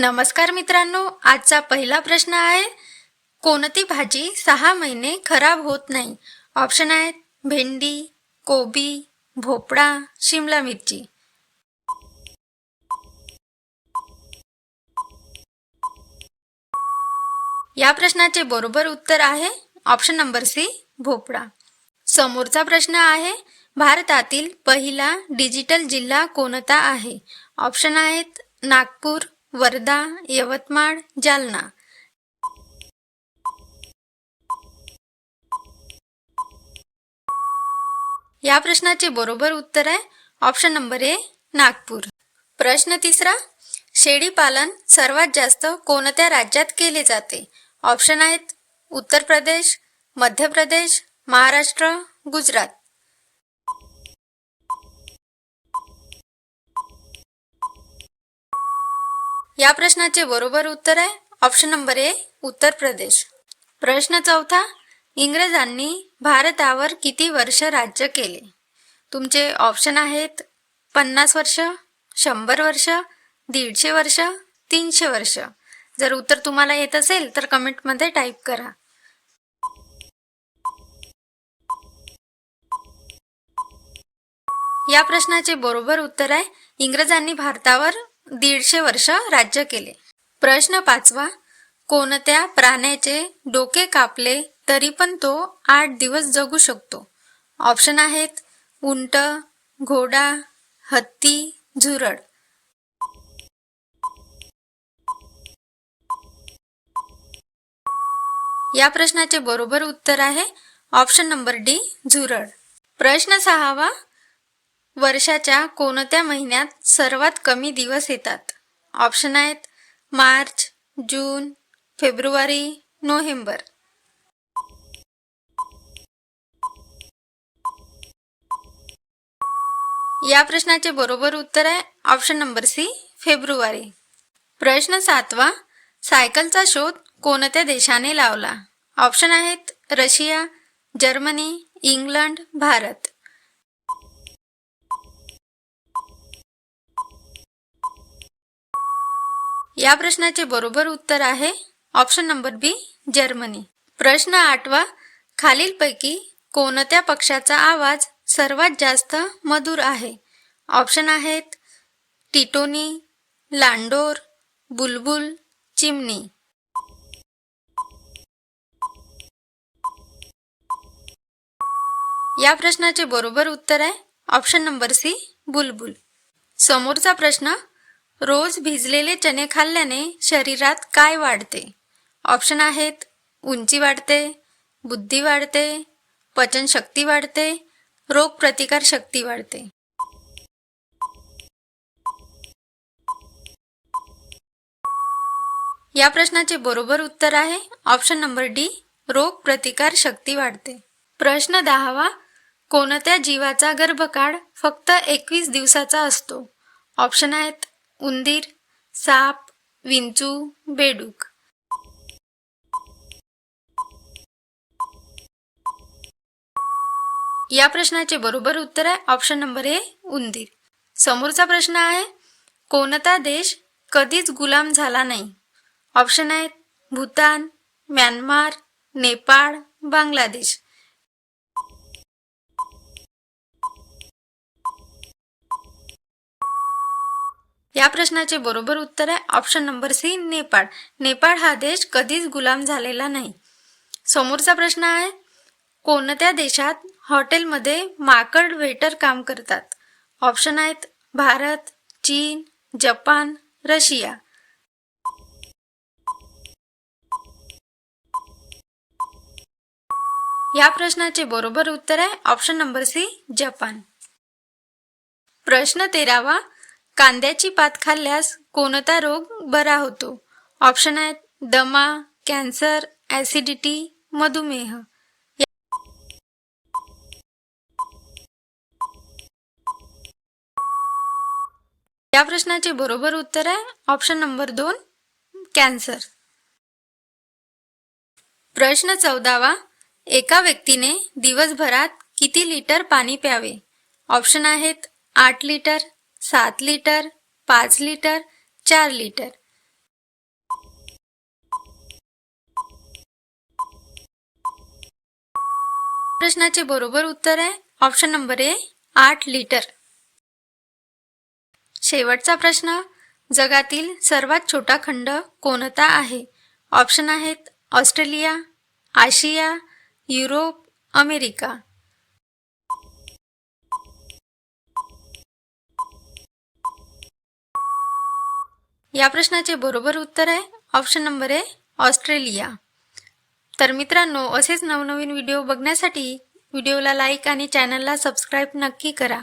नमस्कार मित्रांनो आजचा पहिला प्रश्न आहे कोणती भाजी सहा महिने खराब होत नाही? ऑप्शन आहेत भेंडी कोबी भोपळा शिमला मिरची. या प्रश्नाचे बरोबर उत्तर आहे ऑप्शन नंबर सी भोपळा. समोरचा प्रश्न आहे भारतातील पहिला डिजिटल जिल्हा कोणता आहे? ऑप्शन आहेत नागपूर वर्धा यवतमाळ जालना. या प्रश्नाचे बरोबर उत्तर आहे. Option number A Nagpur. प्रश्न तिसरा शेळी पालन सर्वात जास्त कोणत्या राज्यात केले जाते? ऑप्शन आहेत उत्तर प्रदेश मध्य प्रदेश महाराष्ट्र गुजरात. या प्रश्नाचे बरोबर उत्तर आहे. ऑप्शन नंबर ए उत्तर प्रदेश. प्रश्न चौथा इंग्रजांनी भारतावर किती वर्ष राज्य केले? तुमचे ऑप्शन आहेत पन्नास वर्ष शंभर वर्ष दीडशे वर्ष तीनशे वर्ष. जर उत्तर तुम्हाला येत असेल तर कमेंटमध्ये टाईप करा. या प्रश्नाचे बरोबर उत्तर आहे. इंग्रजांनी भारतावर दीडशे वर्ष राज्य केले. प्रश्न पाचवा कोणत्या प्राण्याचे डोके कापले तरी पण तो आठ दिवस जगू शकतो? ऑप्शन आहेत उंट घोडा हत्ती झुरड या प्रश्नाचे बरोबर उत्तर आहे ऑप्शन नंबर डी झुरड प्रश्न सहावा वर्षाच्या कोणत्या महिन्यात सर्वात कमी दिवस येतात? ऑप्शन आहेत मार्च जून फेब्रुवारी नोव्हेंबर. या प्रश्नाचे बरोबर उत्तर आहे ऑप्शन नंबर सी फेब्रुवारी. प्रश्न सातवा सायकलचा शोध कोणत्या देशाने लावला? ऑप्शन आहेत रशिया जर्मनी इंग्लंड भारत. या प्रश्नाचे बरोबर उत्तर आहे ऑप्शन नंबर बी जर्मनी. प्रश्न आठवा खालीलपैकी कोणत्या पक्षाचा आवाज सर्वात जास्त मधुर आहे? ऑप्शन आहेत टिटोनी लांडोर बुलबुल चिमणी. या प्रश्नाचे बरोबर उत्तर आहे ऑप्शन नंबर सी बुलबुल. समोरचा प्रश्न रोज भिजलेले चणे खाल्ल्याने शरीरात काय वाढते? ऑप्शन आहेत उंची वाढते बुद्धी वाढते पचनशक्ती वाढते रोगप्रतिकार शक्ती वाढते. या प्रश्नाचे बरोबर उत्तर आहे ऑप्शन नंबर डी रोग प्रतिकार शक्ती वाढते. प्रश्न दहावा कोणत्या जीवाचा गर्भकाळ फक्त एकवीस दिवसाचा असतो? ऑप्शन आहेत उंदीर साप विंचू बेडूक. या प्रश्नाचे बरोबर उत्तर आहे ऑप्शन नंबर ए उंदीर. समोरचा प्रश्न आहे कोणता देश कधीच गुलाम झाला नाही? ऑप्शन आहेत भूतान म्यानमार नेपाळ बांगलादेश. या प्रश्नाचे बरोबर उत्तर आहे. Option number C Nepal. Nepal हा देश कधीच गुलाम झालेला नाही. समोरचा प्रश्न आहे कोणत्या देशात हॉटेलमध्ये माकड वेटर काम करतात? ऑप्शन आहेत भारत चीन जपान रशिया. या प्रश्नाचे बरोबर उत्तर आहे. Option number C Japan. प्रश्न तेरावा कांद्याची पात खाल्ल्यास कोणता रोग बरा होतो? ऑप्शन आहेत दमा कॅन्सर ॲसिडिटी मधुमेह. या प्रश्नाचे बरोबर उत्तर आहे ऑप्शन नंबर दोन कॅन्सर. प्रश्न चौदावा एका व्यक्तीने दिवसभरात किती लिटर पाणी प्यावे? ऑप्शन आहेत आठ लिटर सात लिटर पाच लिटर चार लिटर. प्रश्नाचे बरोबर उत्तर आहे. ऑप्शन नंबर ए आठ लिटर. शेवटचा प्रश्न जगातील सर्वात छोटा खंड कोणता आहे? ऑप्शन आहेत ऑस्ट्रेलिया आशिया युरोप अमेरिका. या प्रश्नाचे बरोबर उत्तर आहे. ऑप्शन नंबर आहे ऑस्ट्रेलिया. तर मित्रांनो असेच नवनवीन व्हिडिओ बघण्यासाठी व्हिडिओला लाईक आणि चॅनलला सबस्क्राईब नक्की करा.